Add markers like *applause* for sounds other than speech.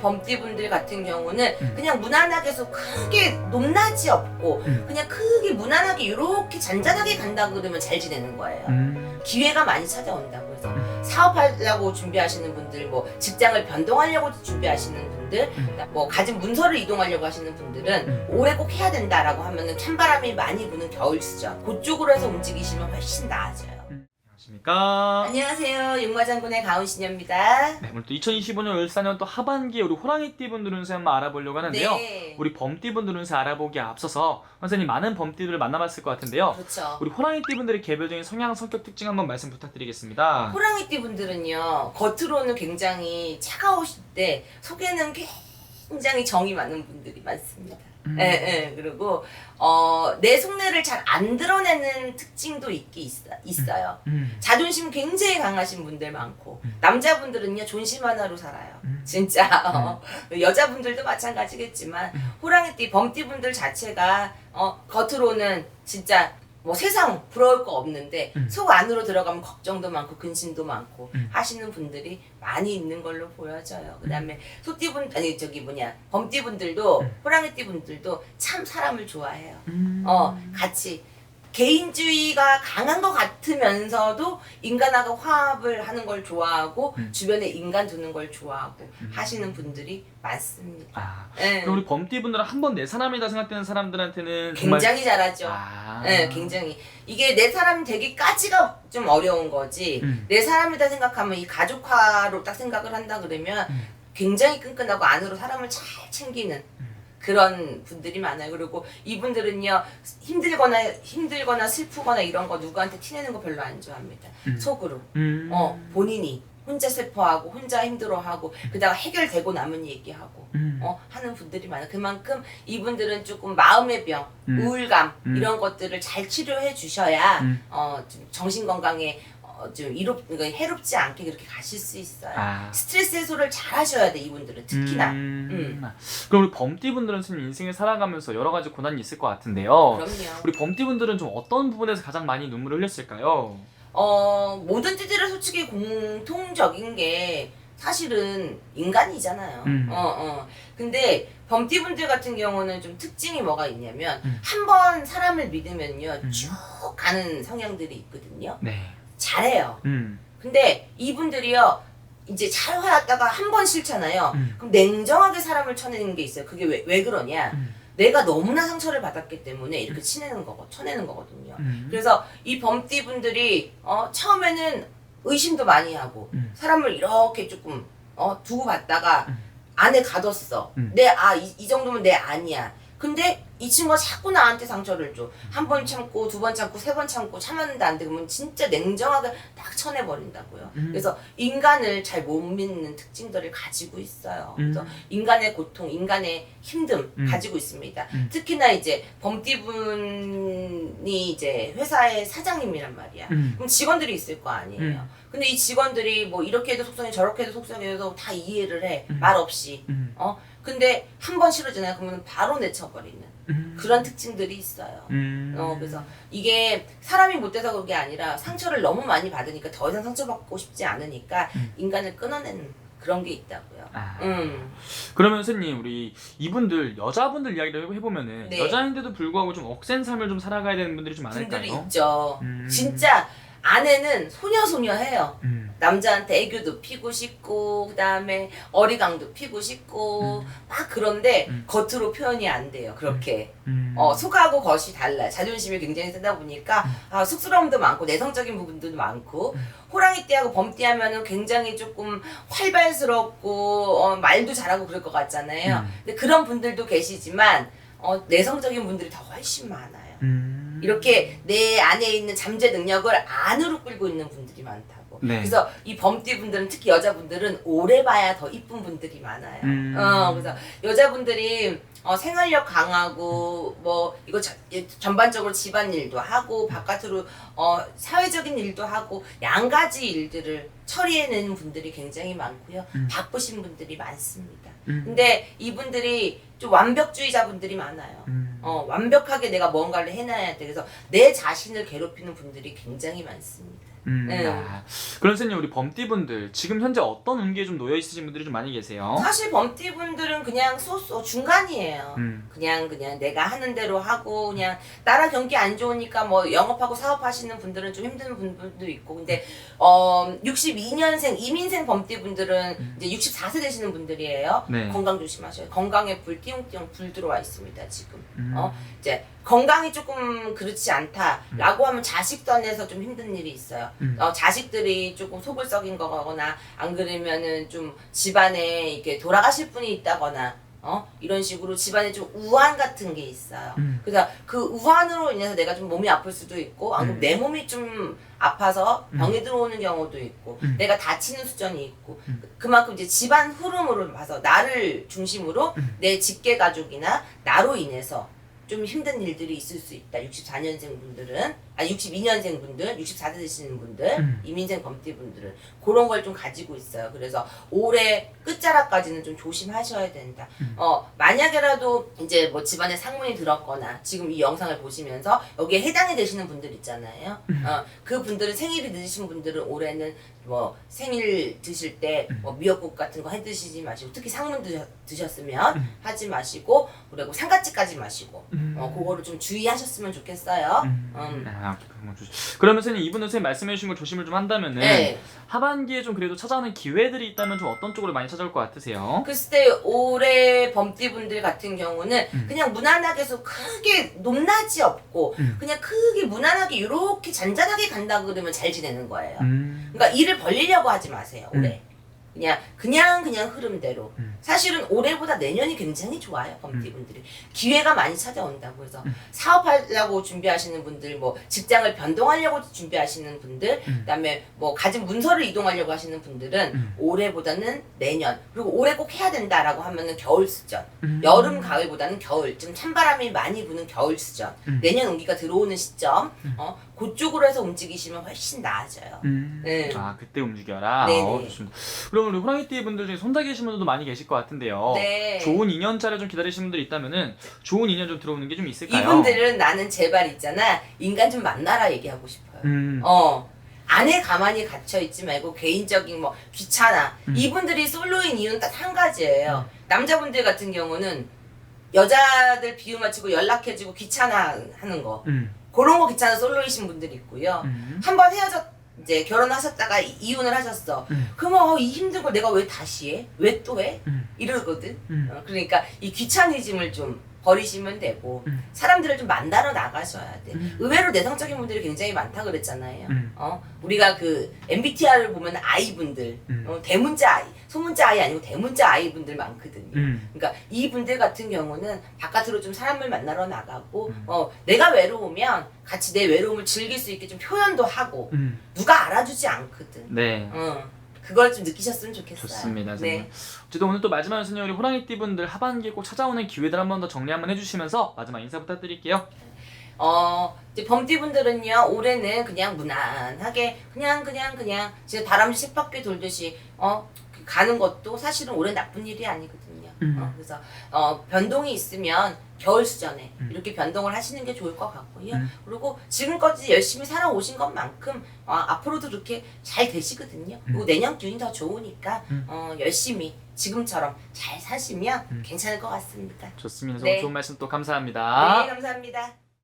범띠분들 같은 경우는 음. 그냥 무난하게 해서 크게 높낮이 없고 음. 그냥 크게 무난하게 이렇게 잔잔하게 간다고 그러면 잘 지내는 거예요. 음. 기회가 많이 찾아온다고 해서 음. 사업하려고 준비하시는 분들, 뭐 직장을 변동하려고 준비하시는 분들, 음. 뭐 가진 문서를 이동하려고 하시는 분들은 음. 올해 꼭 해야 된다라고 하면은 찬바람이 많이 부는 겨울 시절 그쪽으로 해서 움직이시면 훨씬 나아져요. 안녕하십니까. 안녕하세요, 육마장군의 가은신여입니다. 네, 오늘 또 2025년 을사년 또 하반기에 우리 호랑이띠 분들 운세 한번 알아보려고 하는데요. 네, 우리 범띠 분들 운세 알아보기에 앞서서 선생님 많은 범띠들을 만나봤을 것 같은데요. 그렇죠. 우리 호랑이띠 분들의 개별적인 성향, 성격 특징 한번 말씀 부탁드리겠습니다. 호랑이띠 분들은요 겉으로는 굉장히 차가우실 때 속에는 굉장히 정이 많은 분들이 많습니다. 음. 예, 예. 그리고 어, 내 속내를 잘 안 드러내는 특징도 있기 있어, 있어요. 음. 자존심 굉장히 강하신 분들 많고 음. 남자분들은요 존심 하나로 살아요. 음. 진짜 어, *laughs* 여자분들도 마찬가지겠지만 음. 호랑이띠 범띠분들 자체가 어, 겉으로는 진짜 뭐 세상 부러울 거 없는데 음. 속 안으로 들어가면 걱정도 많고 근심도 많고 음. 하시는 분들이 많이 있는 걸로 보여져요. 그다음에 소띠분 아니 저기 뭐냐 범띠분들도 음. 호랑이띠분들도 참 사람을 좋아해요. 음. 어 같이 개인주의가 강한 것 같으면서도 인간하고 화합을 하는 걸 좋아하고 음. 주변에 인간 두는 걸 좋아하고 음. 하시는 분들이 많습니다. 아, 예. 그럼 우리 범띠 분들은 한 번 내 사람이다 생각되는 사람들한테는 정말 굉장히 잘하죠. 아. 예, 굉장히 이게 내 사람 되기까지가 좀 어려운 거지. 음. 내 사람이다 생각하면 이 가족화로 딱 생각을 한다 그러면 음. 굉장히 끈끈하고 안으로 사람을 잘 챙기는 음. 그런 분들이 많아요. 그리고 이분들은요 힘들거나 힘들거나 슬프거나 이런 거 누구한테 티내는 거 별로 안 좋아합니다. 음. 속으로 음. 어 본인이 혼자 슬퍼하고 혼자 힘들어하고 그다가 해결되고 남은 얘기하고 음. 어, 하는 분들이 많아요. 그만큼 이분들은 조금 마음의 병, 음. 우울감 음. 이런 것들을 잘 치료해 주셔야 음. 어, 좀 정신 건강에 어, 좀 이롭, 그러니까 해롭지 않게 그렇게 가실 수 있어요. 아. 스트레스 해소를 잘 하셔야 돼 이분들은 특히나. 음. 그럼 우리 범띠 분들은 선생님 인생을 살아가면서 여러 가지 고난이 있을 것 같은데요. 그럼요. 우리 범띠 분들은 좀 어떤 부분에서 가장 많이 눈물을 흘렸을까요? 어, 모든 띠들은 솔직히 공통적인 게 사실은 인간이잖아요. 음. 어, 어. 근데 범띠분들 같은 경우는 좀 특징이 뭐가 있냐면 음. 한번 사람을 믿으면요 음. 쭉 가는 성향들이 있거든요. 네. 잘해요. 음. 근데 이분들이요 이제 잘 해왔다가 한 번 싫잖아요. 음. 그럼 냉정하게 사람을 쳐내는 게 있어요. 그게 왜, 왜 그러냐? 음. 내가 너무나 상처를 받았기 때문에 이렇게 치내는 거고 쳐내는 거거든요. 음. 그래서 이 범띠 분들이 어, 처음에는 의심도 많이 하고 음. 사람을 이렇게 조금 어, 두고 봤다가 음. 안에 가뒀어. 음. 내 아이 정도면 내 아니야. 근데 이 친구가 자꾸 나한테 상처를 줘. 한 번 참고 두 번 참고 세 번 참고 참았는데 안 되면 진짜 냉정하게 딱 쳐내버린다고요. 음. 그래서 인간을 잘 못 믿는 특징들을 가지고 있어요. 음. 그래서 인간의 고통, 인간의 힘듦 음. 가지고 있습니다. 음. 특히나 이제 범띠분이 이제 회사의 사장님이란 말이야. 음. 그럼 직원들이 있을 거 아니에요. 음. 근데 이 직원들이 뭐 이렇게 해도 속상해 저렇게 해도 속상해도 다 이해를 해. 음. 말 없이. 음. 어? 근데 한번 싫어지나요? 그러면 바로 내쳐버리는 음. 그런 특징들이 있어요. 음. 어, 그래서 이게 사람이 못돼서 그런 게 아니라 상처를 너무 많이 받으니까 더 이상 상처받고 싶지 않으니까 음. 인간을 끊어내는 그런 게 있다고요. 아. 음. 그러면 선생님 우리 이분들 여자분들 이야기를 해보면은 네. 여자인데도 불구하고 좀 억센 삶을 좀 살아가야 되는 분들이 좀 분들이 많을까요? 있죠. 음. 진짜 아내는 소녀소녀해요. 음. 남자한테 애교도 피고 싶고 그다음에 어리광도 피고 싶고 음. 막 그런데 음. 겉으로 표현이 안 돼요. 그렇게 음. 어, 속하고 겉이 달라요. 자존심이 굉장히 세다 보니까 음. 아, 쑥스러움도 많고 내성적인 부분도 많고 음. 호랑이 띠하고 범띠 하면은 굉장히 조금 활발스럽고 어, 말도 잘하고 그럴 것 같잖아요. 음. 근데 그런 분들도 계시지만 어, 내성적인 분들이 더 훨씬 많아요. 음. 이렇게 내 안에 있는 잠재 능력을 안으로 끌고 있는 분들이 많다고. 네. 그래서 이 범띠 분들은 특히 여자분들은 오래 봐야 더 이쁜 분들이 많아요. 음. 어, 그래서 여자분들이 어, 생활력 강하고 뭐 이거 저- 이 전반적으로 집안 일도 하고 바깥으로 어, 사회적인 일도 하고 양 가지 일들을 처리해내는 분들이 굉장히 많고요. 음. 바쁘신 분들이 많습니다. 음. 근데 이분들이 좀 완벽주의자분들이 많아요. 음. 어, 완벽하게 내가 뭔가를 해놔야 돼. 그래서 내 자신을 괴롭히는 분들이 굉장히 많습니다. 음, 네. 아, 그럼 선생님 우리 범띠분들 지금 현재 어떤 운기에 좀 놓여 있으신 분들이 좀 많이 계세요? 사실 범띠 분들은 그냥 소소 중간이에요. 음. 그냥 그냥 내가 하는 대로 하고 그냥 나라 경기 안 좋으니까 뭐 영업하고 사업하시는 분들은 좀 힘든 분들도 있고 근데 어 62년생 이민생 범띠 분들은 이제 64세 되시는 분들이에요. 네. 건강 조심하셔요. 건강에 불 띄용띄용 불 들어와 있습니다 지금. 음. 어 이제 건강이 조금 그렇지 않다라고 하면 자식 던에서 좀 힘든 일이 있어요. 음. 어, 자식들이 조금 속을 썩인 거거나 안 그러면은 좀 집안에 이렇게 돌아가실 분이 있다거나 어 이런 식으로 집안에 좀 우환 같은 게 있어요. 음. 그래서 그 우환으로 인해서 내가 좀 몸이 아플 수도 있고 안 그러면 음. 내 몸이 좀 아파서 병이 들어오는 경우도 있고 음. 내가 다치는 수준이 있고 음. 그- 그만큼 이제 집안 흐름으로 봐서 나를 중심으로 음. 내 직계 가족이나 나로 인해서 좀 힘든 일들이 있을 수 있다. 64년생 분들은 아 62년생 분들, 64세 되시는 분들, 음. 이민생 범띠 분들은 그런 걸 좀 가지고 있어요. 그래서 올해 끝자락까지는 좀 조심하셔야 된다. 음. 어 만약에라도 이제 뭐 집안에 상문이 들었거나 지금 이 영상을 보시면서 여기에 해당이 되시는 분들 있잖아요. 음. 어그 분들은 생일이 늦으신 분들은 올해는 뭐 생일 드실 때 음. 뭐 미역국 같은 거 해 드시지 마시고 특히 상문 드셨, 드셨으면 음. 하지 마시고 그리고 상가찌까지 마시고 음. 어 그거를 좀 주의하셨으면 좋겠어요. 음. 음. 아, 그런 거 조심. 그러면 선생님 이분은 선생님 말씀해 주신 걸 조심을 좀 한다면은 네. 하반기에 좀 그래도 찾아오는 기회들이 있다면 좀 어떤 쪽으로 많이 찾아올 것 같으세요? 글쎄 때 올해 범띠분들 같은 경우는 음. 그냥 무난하게 해서 크게 높낮이 없고 음. 그냥 크게 무난하게 이렇게 잔잔하게 간다 그러면 잘 지내는 거예요. 음. 그러니까 일을 벌리려고 하지 마세요 올해. 음. 그냥 그냥 그냥 흐름대로. 음. 사실은 올해보다 내년이 굉장히 좋아요 범띠분들이 기회가 많이 찾아온다고 해서 음. 사업하려고 준비하시는 분들 뭐 직장을 변동하려고 준비하시는 분들 음. 그다음에 뭐 가진 문서를 이동하려고 하시는 분들은 음. 올해보다는 내년 그리고 올해 꼭 해야 된다라고 하면은 겨울 수전 음. 여름 가을보다는 겨울 좀 찬바람이 많이 부는 겨울 수전 음. 내년 온기가 들어오는 시점 음. 어 그쪽으로 해서 움직이시면 훨씬 나아져요. 음. 네. 아 그때 움직여라. 네네. 어, 좋습니다. 그럼 우리 호랑이띠 분들 중에 손다 계신 분들도 많이 계실 것 같은데요. 네. 좋은 인연차를 좀 기다리시는 분들 있다면은 좋은 인연 좀 들어오는 게 좀 있을까요? 이분들은 나는 제발 있잖아 인간 좀 만나라 얘기하고 싶어요. 음. 어 안에 가만히 갇혀 있지 말고 개인적인 뭐 귀찮아. 음. 이분들이 솔로인 이유는 딱 한 가지예요. 남자분들 같은 경우는 여자들 비유 맞추고 연락해주고 귀찮아 하는 거 음. 그런 거 귀찮아 솔로이신 분들이 있고요. 음. 한번 헤어졌 이제 결혼하셨다가 이- 이혼을 하셨어. 음. 그러면 어, 이 힘든 걸 내가 왜 다시 해? 왜 또 해? 음. 이러거든. 음. 어, 그러니까 이 귀차니즘을 좀 버리시면 되고 음. 사람들을 좀 만나러 나가셔야 돼. 음. 의외로 내성적인 분들이 굉장히 많다 그랬잖아요. 음. 어 우리가 그 MBTI를 보면 아이 분들 음. 어, 대문자 아이, 소문자 아이 아니고 대문자 아이 분들 많거든요. 음. 그러니까 이 분들 같은 경우는 바깥으로 좀 사람을 만나러 나가고 음. 어 내가 외로우면 같이 내 외로움을 즐길 수 있게 좀 표현도 하고 음. 누가 알아주지 않거든. 네. 어 그걸 좀 느끼셨으면 좋겠어요. 좋습니다. 네. 선생님. 어쨌든 오늘 또 마지막 선생님 우리 호랑이띠 분들 하반기에 꼭 찾아오는 기회들 한 번 더 정리 한번 해주시면서 마지막 인사 부탁드릴게요. 어 이제 범띠 분들은요 올해는 그냥 무난하게 그냥 그냥 그냥 진짜 다람쥐 쳇바퀴 돌듯이 어 가는 것도 사실은 올해 나쁜 일이 아니거든요. 음. 어, 그래서 어 변동이 있으면 겨울 수전에 음. 이렇게 변동을 하시는 게 좋을 것 같고요. 음. 그리고 지금까지 열심히 살아오신 것만큼 어, 앞으로도 그렇게 잘 되시거든요. 그리고 내년 기운이 더 좋으니까 음. 어, 열심히 지금처럼 잘 사시면 음. 괜찮을 것 같습니다. 좋습니다. 네. 좋은 말씀 또 감사합니다. 네, 감사합니다.